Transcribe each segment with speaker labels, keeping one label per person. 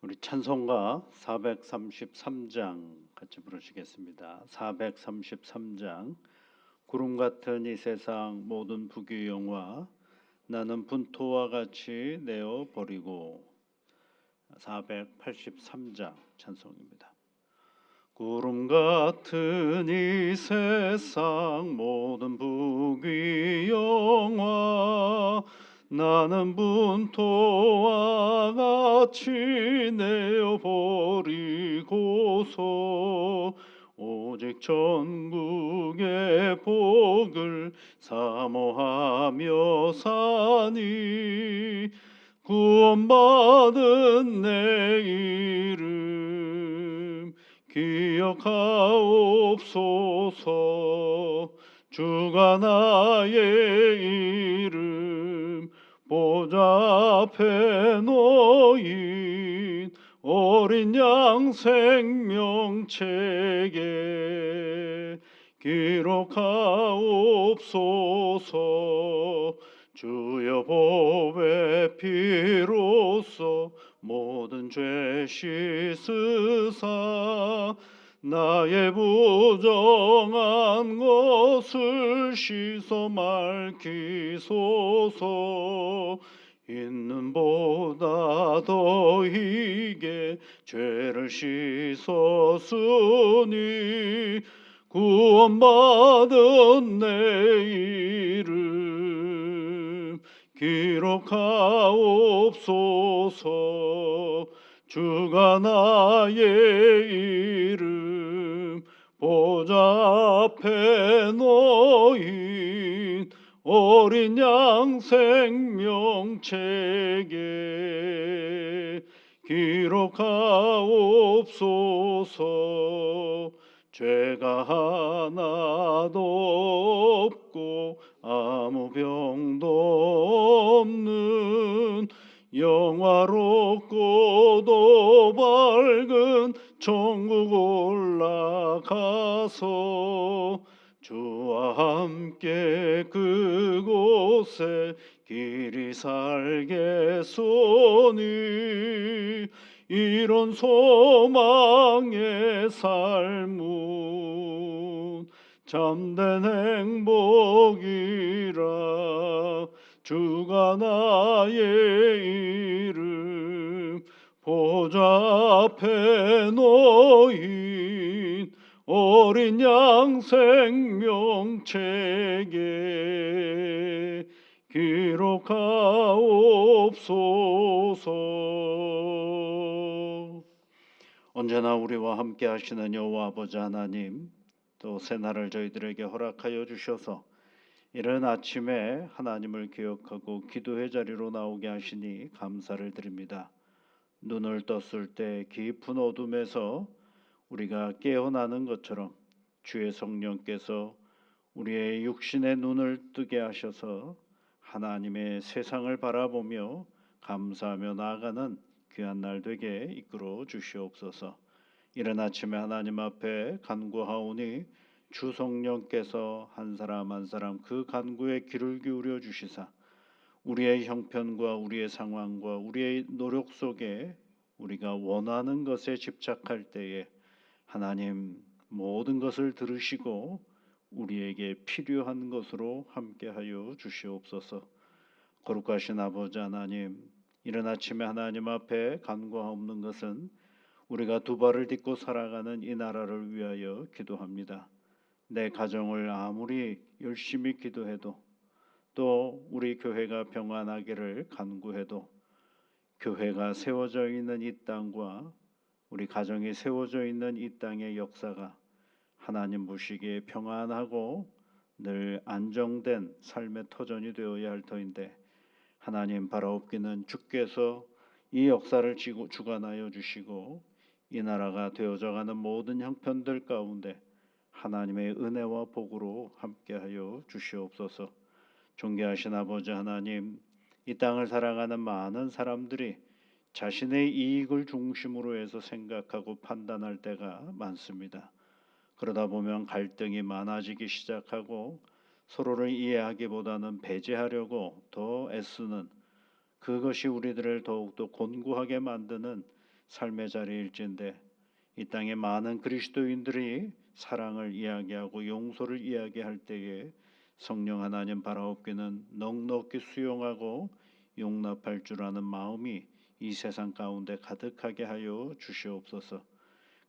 Speaker 1: 우리 찬송가 433장 같이 부르시겠습니다. 433장 구름 같은 이 세상 모든 부귀영화 나는 분토와 같이 내어 버리고 483장 찬송입니다. 구름 같은 이 세상 모든 부귀영화 나는 분토와 같이 내어 버리고서 오직 전국의 복을 사모하며 사니 구원받은 내 이름 기억하옵소서. 주가 나의 이름 보좌 앞에 놓인 어린 양 생명책에 기록하옵소서. 주여 법의 피로써 모든 죄 씻으사 나의 부정한 것을 씻어 맑히소서. 있는 보다 더이게 죄를 씻었으니 구원받은 내 이름 기록하옵소서 주가 나의 이름 보좌 앞에 놓인 어린 양 생명책에 기록하옵소서. 죄가 하나도 없고 아무 병도 없는 영화롭 천국 올라가서 주와 함께 그곳에 길이 살겠소니. 이런 소망의 삶은 참된 행복이라 주가 나의 이름 보좌 앞에 놓인 어린 양 생명책에 기록하옵소서 언제나 우리와 함께 하시는 여호와 아버지 하나님 또 새날을 저희들에게 허락하여 주셔서 이른 아침에 하나님을 기억하고 기도의 자리로 나오게 하시니 감사를 드립니다. 눈을 떴을 때 깊은 어둠에서 우리가 깨어나는 것처럼 주의 성령께서 우리의 육신의 눈을 뜨게 하셔서 하나님의 세상을 바라보며 감사하며 나아가는 귀한 날 되게 이끌어 주시옵소서. 이른 아침에 하나님 앞에 간구하오니 주 성령께서 한 사람 한 사람 그 간구에 귀를 기울여 주시사 우리의 형편과 우리의 상황과 우리의 노력 속에 우리가 원하는 것에 집착할 때에 하나님 모든 것을 들으시고 우리에게 필요한 것으로 함께하여 주시옵소서. 거룩하신 아버지 하나님, 이른 아침에 하나님 앞에 간구하옵는 것은 우리가 두 발을 딛고 살아가는 이 나라를 위하여 기도합니다. 내 가정을 아무리 열심히 기도해도 또 우리 교회가 평안하기를 간구해도 교회가 세워져 있는 이 땅과 우리 가정이 세워져 있는 이 땅의 역사가 하나님 보시기에 평안하고 늘 안정된 삶의 터전이 되어야 할 터인데 하나님 바라옵기는 주께서 이 역사를 지고 주관하여 주시고 이 나라가 되어져가는 모든 형편들 가운데 하나님의 은혜와 복으로 함께하여 주시옵소서. 존귀하신 아버지 하나님, 이 땅을 살아가는 많은 사람들이 자신의 이익을 중심으로 해서 생각하고 판단할 때가 많습니다. 그러다 보면 갈등이 많아지기 시작하고 서로를 이해하기보다는 배제하려고 더 애쓰는 그것이 우리들을 더욱더 곤고하게 만드는 삶의 자리일진데 이 땅에 많은 그리스도인들이 사랑을 이야기하고 용서를 이야기할 때에 성령 하나님 바라옵기는 넉넉히 수용하고 용납할 줄 아는 마음이 이 세상 가운데 가득하게 하여 주시옵소서.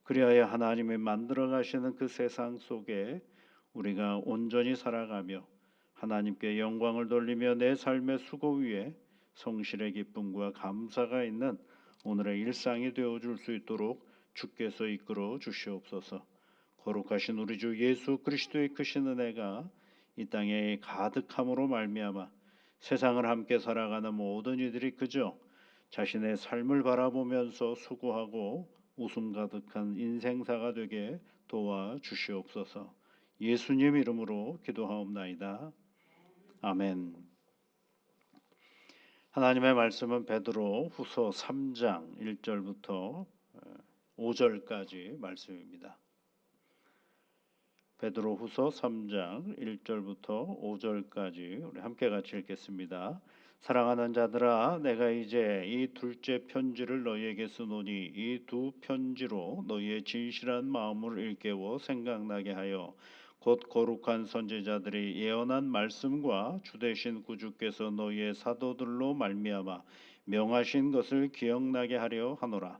Speaker 1: 그리하여 하나님이 만들어 가시는 그 세상 속에 우리가 온전히 살아가며 하나님께 영광을 돌리며 내 삶의 수고 위에 성실의 기쁨과 감사가 있는 오늘의 일상이 되어 줄 수 있도록 주께서 이끌어 주시옵소서. 거룩하신 우리 주 예수 그리스도의 크신 은혜가 이 땅에 가득함으로 말미암아 세상을 함께 살아가는 모든 이들이 그저 자신의 삶을 바라보면서 수고하고 웃음 가득한 인생사가 되게 도와 주시옵소서. 예수님 이름으로 기도하옵나이다. 아멘. 하나님의 말씀은 베드로 후서 3장 1절부터 5절까지 말씀입니다. 베드로 후서 3장 1절부터 5절까지 우리 함께 같이 읽겠습니다. 사랑하는 자들아 내가 이제 이 둘째 편지를 너희에게 쓰노니 이 두 편지로 너희의 진실한 마음을 일깨워 생각나게 하여 곧 거룩한 선지자들이 예언한 말씀과 주대신 구주께서 너희의 사도들로 말미암아 명하신 것을 기억나게 하려 하노라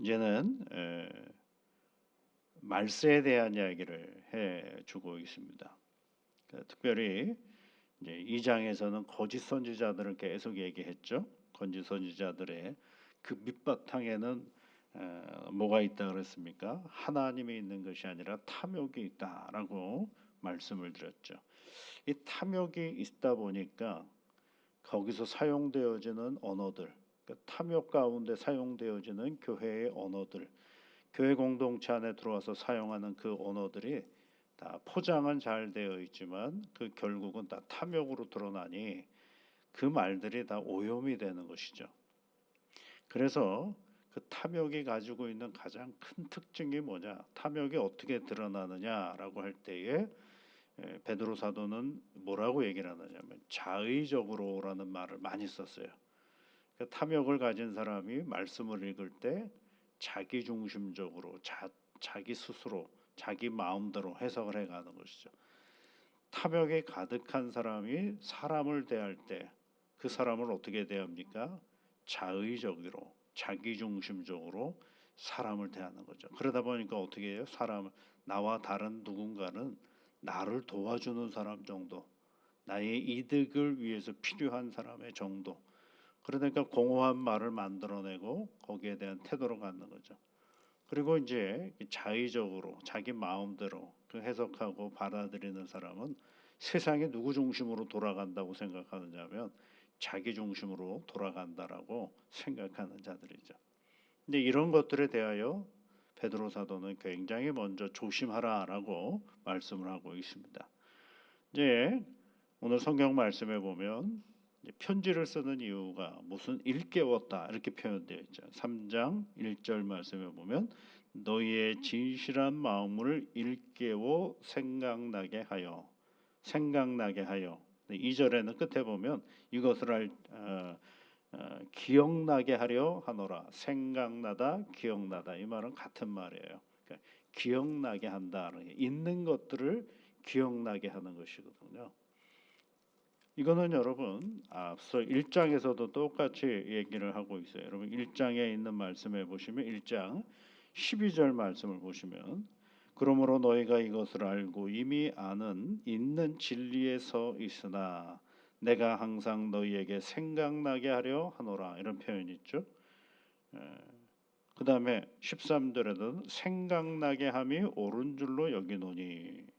Speaker 1: 이제는 에, 말세에 대한 이야기를 해 주고 있습니다. 그 특별히 이제 이 장에서는 거짓 선지자들을 계속 얘기했죠. 거짓 선지자들의 그 밑바탕에는 에, 뭐가 있다 그랬습니까? 하나님이 있는 것이 아니라 탐욕이 있다라고 말씀을 드렸죠. 이 탐욕이 있다 보니까 거기서 사용되어지는 언어들, 그 탐욕 가운데 사용되어지는 교회의 언어들, 교회 공동체 안에 들어와서 사용하는 그 언어들이 다 포장은 잘 되어 있지만 그 결국은 다 탐욕으로 드러나니 그 말들이 다 오염이 되는 것이죠. 그래서 그 탐욕이 가지고 있는 가장 큰 특징이 뭐냐? 탐욕이 어떻게 드러나느냐라고 할 때에 베드로 사도는 뭐라고 얘기를 하느냐면 자의적으로라는 말을 많이 썼어요. 그 탐욕을 가진 사람이 말씀을 읽을 때 자기 중심적으로 자, 자기 스스로 자기 마음대로 해석을 해가는 것이죠. 탐욕에 가득한 사람이 사람을 대할 때 그 사람을 어떻게 대합니까? 자의적으로 자기 중심적으로 사람을 대하는 거죠. 그러다 보니까 어떻게 해요? 사람 나와 다른 누군가는 나를 도와주는 사람 정도, 나의 이득을 위해서 필요한 사람의 정도. 그러니까 공허한 말을 만들어내고 거기에 대한 태도를 갖는 거죠. 그리고 이제 자의적으로 자기 마음대로 그 해석하고 받아들이는 사람은 세상이 누구 중심으로 돌아간다고 생각하느냐면 자기 중심으로 돌아간다라고 생각하는 자들이죠. 근데 이런 것들에 대하여 베드로 사도는 굉장히 먼저 조심하라라고 말씀을 하고 있습니다. 이제 오늘 성경 말씀에 보면 편지를 쓰는 이유가 무슨 일깨웠다 이렇게 표현되어 있죠. 3장 1절 말씀에 보면 너희의 진실한 마음을 일깨워 생각나게 하여 생각나게 하여 2절에는 끝에 보면 이것을 알, 어, 어, 기억나게 하려 하노라 생각나다 기억나다 이 말은 같은 말이에요. 그러니까 기억나게 한다 있는 것들을 기억나게 하는 것이거든요. 이거는 여러분 앞서 1장에서도 똑같이 얘기를 하고 있어요. 여러분 1장에 있는 말씀에 보시면 1장 12절 말씀을 보시면 그러므로 너희가 이것을 알고 이미 아는 있는 진리에 서 있으나 내가 항상 너희에게 생각나게 하려 하노라 이런 표현이 있죠. 그 다음에 13절에는 생각나게 함이 옳은 줄로 여기노니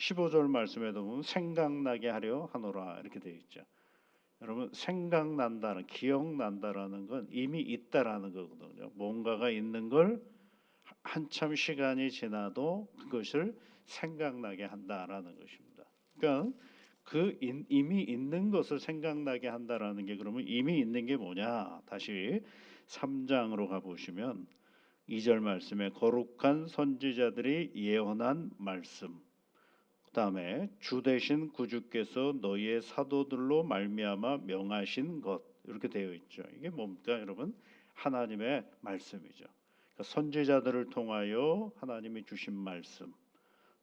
Speaker 1: 15절 말씀에도 보면 생각나게 하려 하노라 이렇게 되어 있죠. 여러분 생각난다는 기억난다라는 건 이미 있다라는 거거든요. 뭔가가 있는 걸 한참 시간이 지나도 그것을 생각나게 한다라는 것입니다. 그러니까 그 인- 이미 있는 것을 생각나게 한다라는 게 그러면 이미 있는 게 뭐냐? 다시 3장으로 가 보시면 2절 말씀에 거룩한 선지자들이 예언한 말씀. 그 다음에 주 대신 구주께서 너희의 사도들로 말미암아 명하신 것 이렇게 되어 있죠. 이게 뭡니까, 여러분? 하나님의 말씀이죠. 그러니까 선지자들을 통하여 하나님이 주신 말씀,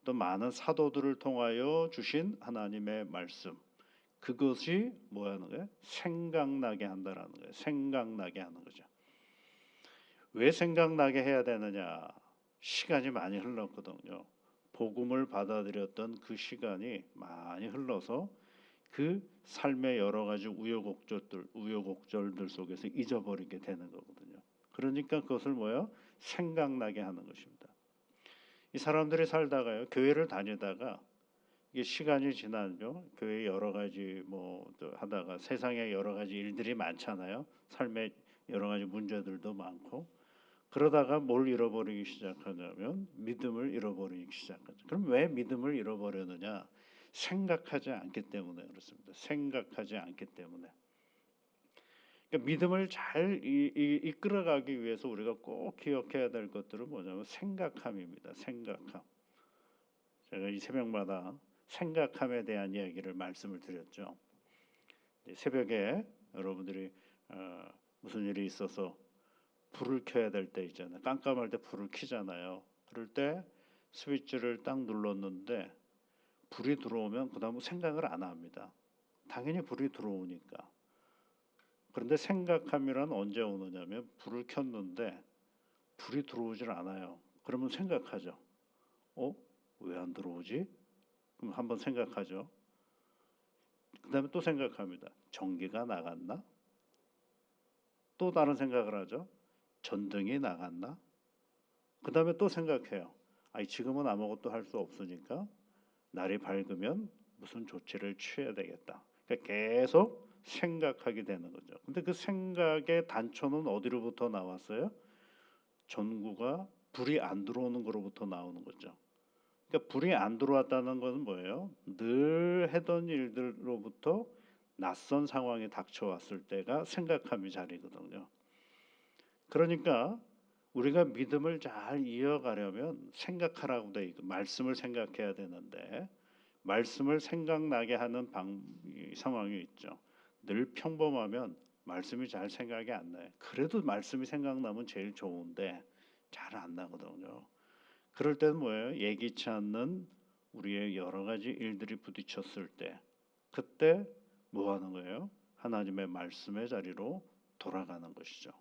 Speaker 1: 또 많은 사도들을 통하여 주신 하나님의 말씀. 그것이 뭐하는 거예요? 생각나게 한다라는 거예요. 생각나게 하는 거죠. 왜 생각나게 해야 되느냐? 시간이 많이 흘렀거든요. 복음을 받아들였던 그 시간이 많이 흘러서 그 삶의 여러 가지 우여곡절들 우여곡절들 속에서 잊어버리게 되는 거거든요. 그러니까 그것을 뭐요? 생각나게 하는 것입니다. 이 사람들이 살다가요 교회를 다니다가 이게 시간이 지나죠 교회 여러 가지 뭐또 하다가 세상에 여러 가지 일들이 많잖아요 삶에 여러 가지 문제들도 많고 그러다가 뭘 잃어버리기 시작하냐면 믿음을 잃어버리기 시작하죠. 그럼 왜 믿음을 잃어버렸느냐? 생각하지 않기 때문에 그렇습니다. 생각하지 않기 때문에. 그러니까 믿음을 잘 이, 이, 이끌어가기 위해서 우리가 꼭 기억해야 될 것들은 뭐냐면 생각함입니다. 생각함. 제가 이 새벽마다 생각함에 대한 이야기를 말씀을 드렸죠. 새벽에 여러분들이 어, 무슨 일이 있어서 불을 켜야 될 때 있잖아요. 깜깜할 때 불을 켜잖아요. 그럴 때 스위치를 딱 눌렀는데 불이 들어오면 그다음 생각을 안 합니다. 당연히 불이 들어오니까. 그런데 생각함이란 언제 오느냐면 불을 켰는데 불이 들어오질 않아요. 그러면 생각하죠. 어? 왜 안 들어오지? 그럼 한번 생각하죠. 그다음에 또 생각합니다. 전기가 나갔나? 또 다른 생각을 하죠. 전등이 나갔나? 그 다음에 또 생각해요. 아니 지금은 아무것도 할 수 없으니까 날이 밝으면 무슨 조치를 취해야 되겠다. 그러니까 계속 생각하게 되는 거죠. 근데 그 생각의 단초는 어디로부터 나왔어요? 전구가 불이 안 들어오는 거로부터 나오는 거죠. 그러니까 불이 안 들어왔다는 것은 뭐예요? 늘 해던 일들로부터 낯선 상황이 닥쳐왔을 때가 생각함이 자리거든요. 그러니까 우리가 믿음을 잘 이어가려면 생각하라고 돼 있고 말씀을 생각해야 되는데 말씀을 생각나게 하는 방이 상황이 있죠. 늘 평범하면 말씀이 잘 생각이 안 나요. 그래도 말씀이 생각나면 제일 좋은데 잘 안 나거든요. 그럴 때는 뭐예요? 예기치 않는 우리의 여러 가지 일들이 부딪혔을 때 그때 뭐 하는 거예요? 하나님의 말씀의 자리로 돌아가는 것이죠.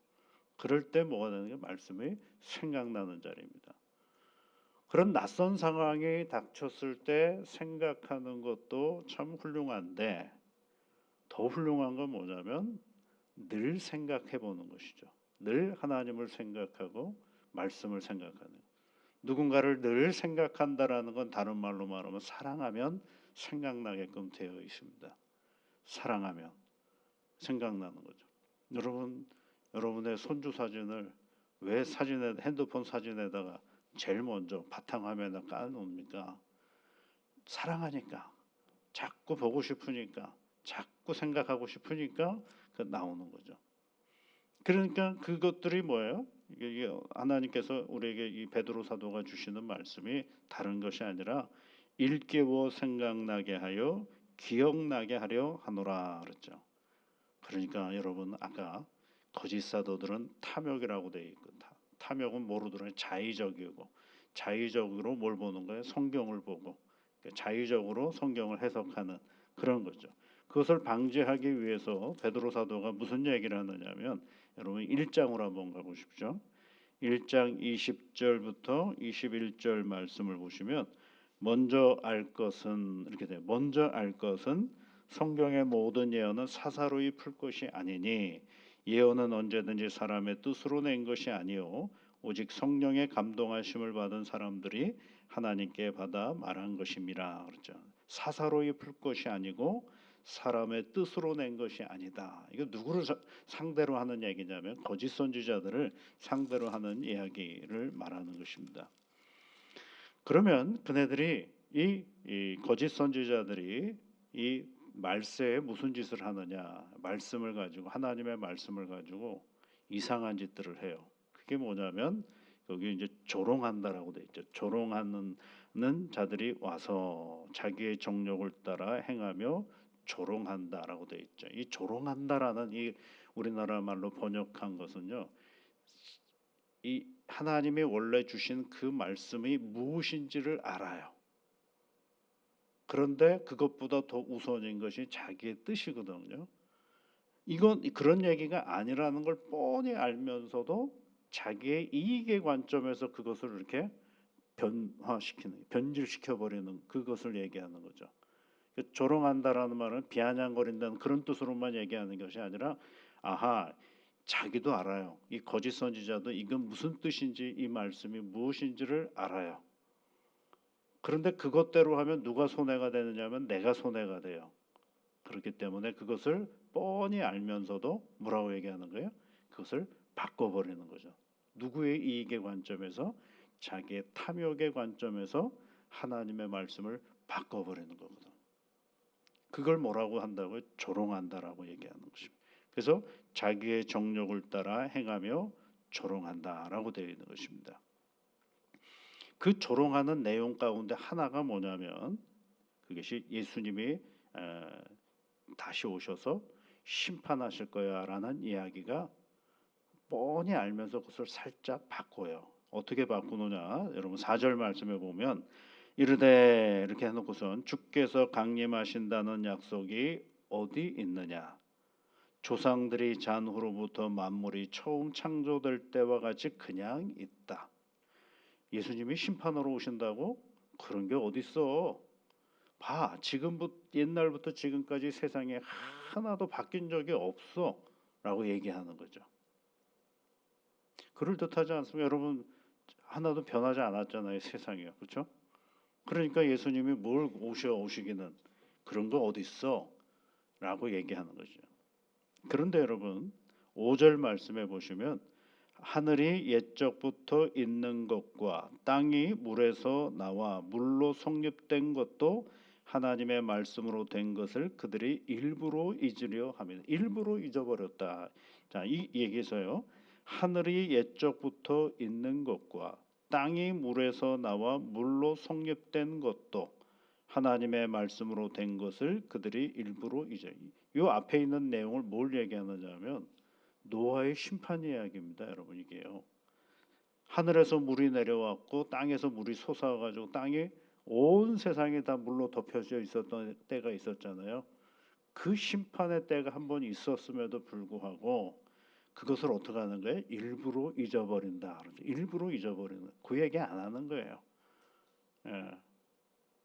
Speaker 1: 그럴 때 뭐가 되는 게 말씀이 생각나는 자리입니다. 그런 낯선 상황이 닥쳤을 때 생각하는 것도 참 훌륭한데 더 훌륭한 건 뭐냐면 늘 생각해 보는 것이죠. 늘 하나님을 생각하고 말씀을 생각하는. 누군가를 늘 생각한다라는 건 다른 말로 말하면 사랑하면 생각나게끔 되어 있습니다. 사랑하면 생각나는 거죠. 여러분 여러분의 손주 사진을 왜 사진에 핸드폰 사진에다가 제일 먼저 바탕화면에 깔아놓습니까? 사랑하니까 자꾸 보고 싶으니까 자꾸 생각하고 싶으니까 그 나오는 거죠. 그러니까 그것들이 뭐예요? 이게 하나님께서 우리에게 이 베드로 사도가 주시는 말씀이 다른 것이 아니라 일깨워 생각나게 하여 기억나게 하려 하노라 그랬죠. 그러니까 여러분 아까 거짓 사도들은 탐욕이라고 돼 있고 타- 탐욕은 모르더라 자의적이고 자의적으로 뭘 보는 거예요? 성경을 보고 그러니까 자의적으로 성경을 해석하는 그런 거죠. 그것을 방지하기 위해서 베드로 사도가 무슨 얘기를 하느냐면 여러분 1장으로 한번 가보십시오. 1장 20절부터 21절 말씀을 보시면 먼저 알 것은 이렇게 돼요. 먼저 알 것은 성경의 모든 예언은 사사로이 풀 것이 아니니 예언은 언제든지 사람의 뜻으로 낸 것이 아니요 오직 성령의 감동하심을 받은 사람들이 하나님께 받아 말한 것임이라 그렇죠. 사사로이 풀 것이 아니고 사람의 뜻으로 낸 것이 아니다. 이거 누구를 사- 상대로 하는 얘기냐면 거짓 선지자들을 상대로 하는 이야기를 말하는 것입니다. 그러면 그네들이 이, 이 거짓 선지자들이 이 말세에 무슨 짓을 하느냐? 말씀을 가지고 하나님의 말씀을 가지고 이상한 짓들을 해요. 그게 뭐냐면 여기 이제 조롱한다라고 돼 있죠. 조롱하는 는 자들이 와서 자기의 정욕을 따라 행하며 조롱한다라고 돼 있죠. 이 조롱한다라는 이 우리나라 말로 번역한 것은요. 이 하나님이 원래 주신 그 말씀이 무엇인지를 알아요. 그런데 그것보다 더 우선인 것이 자기의 뜻이거든요. 이건 그런 얘기가 아니라는 걸 뻔히 알면서도 자기의 이익의 관점에서 그것을 이렇게 변화시키는 변질시켜 버리는 그것을 얘기하는 거죠. 그 조롱한다라는 말은 비아냥거린다는 그런 뜻으로만 얘기하는 것이 아니라 아하 자기도 알아요. 이 거짓 선지자도 이건 무슨 뜻인지 이 말씀이 무엇인지를 알아요. 그런데 그것대로 하면 누가 손해가 되느냐면 내가 손해가 돼요. 그렇기 때문에 그것을 뻔히 알면서도 뭐라고 얘기하는 거예요? 그것을 바꿔버리는 거죠. 누구의 이익의 관점에서 자기의 탐욕의 관점에서 하나님의 말씀을 바꿔버리는 거거든. 그걸 뭐라고 한다고요? 조롱한다라고 얘기하는 것입니다. 그래서 자기의 정욕을 따라 행하며 조롱한다라고 되어 있는 것입니다. 그 조롱하는 내용 가운데 하나가 뭐냐면 그것이 예수님이 에, 다시 오셔서 심판하실 거야라는 이야기가 뻔히 알면서 그것을 살짝 바꿔요. 어떻게 바꾸느냐? 여러분 4절 말씀에 보면 이르되 이렇게 해놓고선 주께서 강림하신다는 약속이 어디 있느냐? 조상들이 잔 후로부터 만물이 처음 창조될 때와 같이 그냥 있다. 예수님이 심판하러 오신다고 그런 게 어디 있어? 봐, 지금부터 옛날부터 지금까지 세상에 하나도 바뀐 적이 없어라고 얘기하는 거죠. 그럴 듯하지 않습니까? 여러분 하나도 변하지 않았잖아요 세상이요, 그렇죠? 그러니까 예수님이 뭘 오셔 오시기는 그런 거 어디 있어?라고 얘기하는 거죠. 그런데 여러분 5절 말씀해 보시면 하늘이 옛적부터 있는 것과 땅이 물에서 나와 물로 성립된 것도 하나님의 말씀으로 된 것을 그들이 일부러 잊으려 합니다. 일부러 잊어버렸다. 자, 이 얘기에서요. 하늘이 옛적부터 있는 것과 땅이 물에서 나와 물로 성립된 것도 하나님의 말씀으로 된 것을 그들이 일부러 잊어. 이 앞에 있는 내용을 뭘 얘기하느냐면 노아의 심판 이야기입니다, 여러분 이게요. 하늘에서 물이 내려왔고 땅에서 물이 솟아가지고 땅이 온 세상이 다 물로 덮여져 있었던 때가 있었잖아요. 그 심판의 때가 한 번 있었음에도 불구하고 그것을 어떻게 하는 거예요? 일부러 잊어버린다. 일부러 잊어버리는 그 얘기 안 하는 거예요. 예.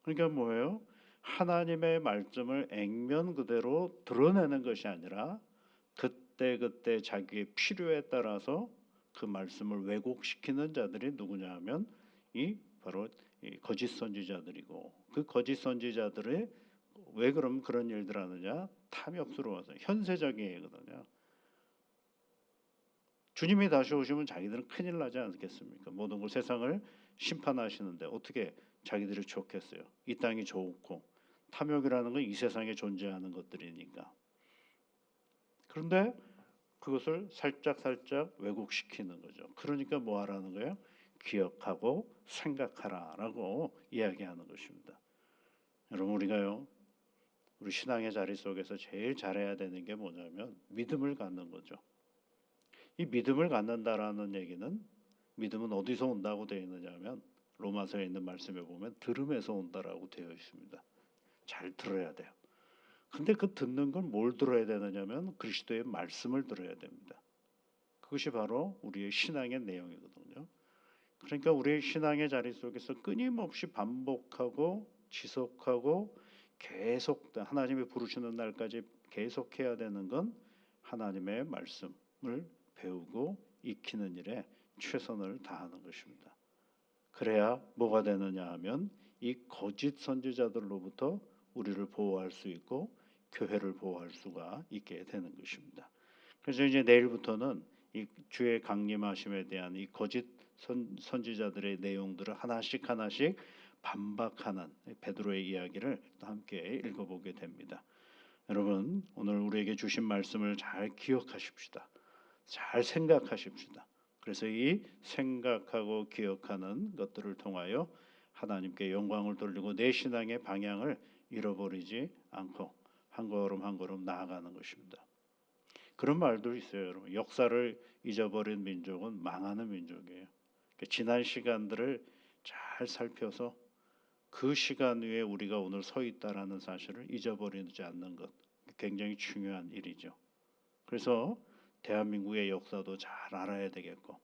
Speaker 1: 그러니까 뭐예요? 하나님의 말씀을 액면 그대로 드러내는 것이 아니라 그때 그때 자기의 필요에 따라서 그 말씀을 왜곡시키는 자들이 누구냐 하면 이 바로 이 거짓 선지자들이고 그 거짓 선지자들이 왜 그럼 그런 일들 하느냐 탐욕스러워서 현세적인 얘기거든요. 주님이 다시 오시면 자기들은 큰일 나지 않겠습니까? 모든 걸 세상을 심판하시는데 어떻게 자기들이 좋겠어요? 이 땅이 좋고 탐욕이라는 건 이 세상에 존재하는 것들이니까. 그런데 그것을 살짝 살짝 왜곡시키는 거죠. 그러니까 뭐 하라는 거예요? 기억하고 생각하라라고 이야기하는 것입니다. 여러분 우리가요. 우리 신앙의 자리 속에서 제일 잘해야 되는 게 뭐냐면 믿음을 갖는 거죠. 이 믿음을 갖는다라는 얘기는 믿음은 어디서 온다고 되어 있느냐면 로마서에 있는 말씀에 보면 들음에서 온다라고 되어 있습니다. 잘 들어야 돼요. 근데 그 듣는 건 뭘 들어야 되느냐면 그리스도의 말씀을 들어야 됩니다. 그것이 바로 우리의 신앙의 내용이거든요. 그러니까 우리의 신앙의 자리 속에서 끊임없이 반복하고 지속하고 계속 하나님이 부르시는 날까지 계속해야 되는 건 하나님의 말씀을 배우고 익히는 일에 최선을 다하는 것입니다. 그래야 뭐가 되느냐 하면 이 거짓 선지자들로부터 우리를 보호할 수 있고 교회를 보호할 수가 있게 되는 것입니다. 그래서 이제 내일부터는 이 주의 강림하심에 대한 이 거짓 선, 선지자들의 내용들을 하나씩 하나씩 반박하는 베드로의 이야기를 또 함께 읽어보게 됩니다. 여러분 오늘 우리에게 주신 말씀을 잘 기억하십시다. 잘 생각하십시다. 그래서 이 생각하고 기억하는 것들을 통하여 하나님께 영광을 돌리고 내 신앙의 방향을 잃어버리지 않고 한 걸음 한 걸음 나아가는 것입니다. 그런 말도 있어요, 여러분. 역사를 잊어버린 민족은 망하는 민족이에요. 그러니까 지난 시간들을 잘 살펴서 그 시간 위에 우리가 오늘 서 있다라는 사실을 잊어버리지 않는 것 굉장히 중요한 일이죠. 그래서 대한민국의 역사도 잘 알아야 되겠고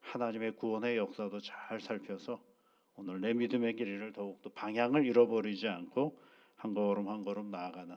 Speaker 1: 하나님의 구원의 역사도 잘 살펴서 오늘 내 믿음의 길이를 더욱더 방향을 잃어버리지 않고 한 걸음 한 걸음 나아가는